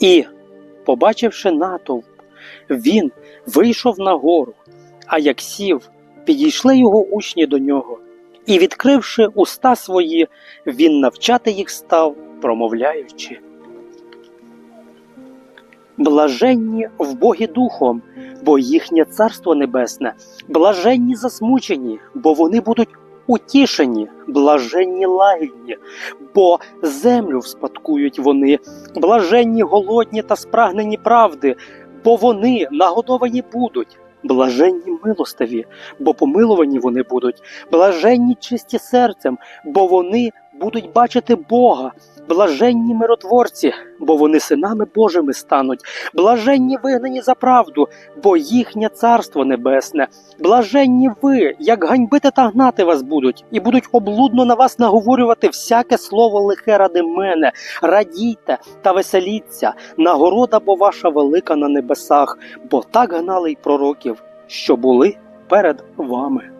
І, побачивши натовп, він вийшов на гору, а як сів, підійшли його учні до нього, і, відкривши уста свої, він навчати їх став, промовляючи. Блаженні в Богі Духом, бо їхнє царство небесне, блаженні засмучені, бо вони будуть утішені, блаженні лагідні, бо землю вспадкують вони, блаженні голодні та спрагнені правди, бо вони нагодовані будуть. Блаженні милостиві, бо помилувані вони будуть, блаженні чисті серцем, бо вони будуть бачити Бога, блаженні миротворці, бо вони синами Божими стануть, блаженні вигнані за правду, бо їхнє царство небесне, блаженні ви, як ганьбити та гнати вас будуть, і будуть облудно на вас наговорювати всяке слово лихе ради мене. Радійте та веселіться, нагорода бо ваша велика на небесах, бо так гнали й пророків, що були перед вами.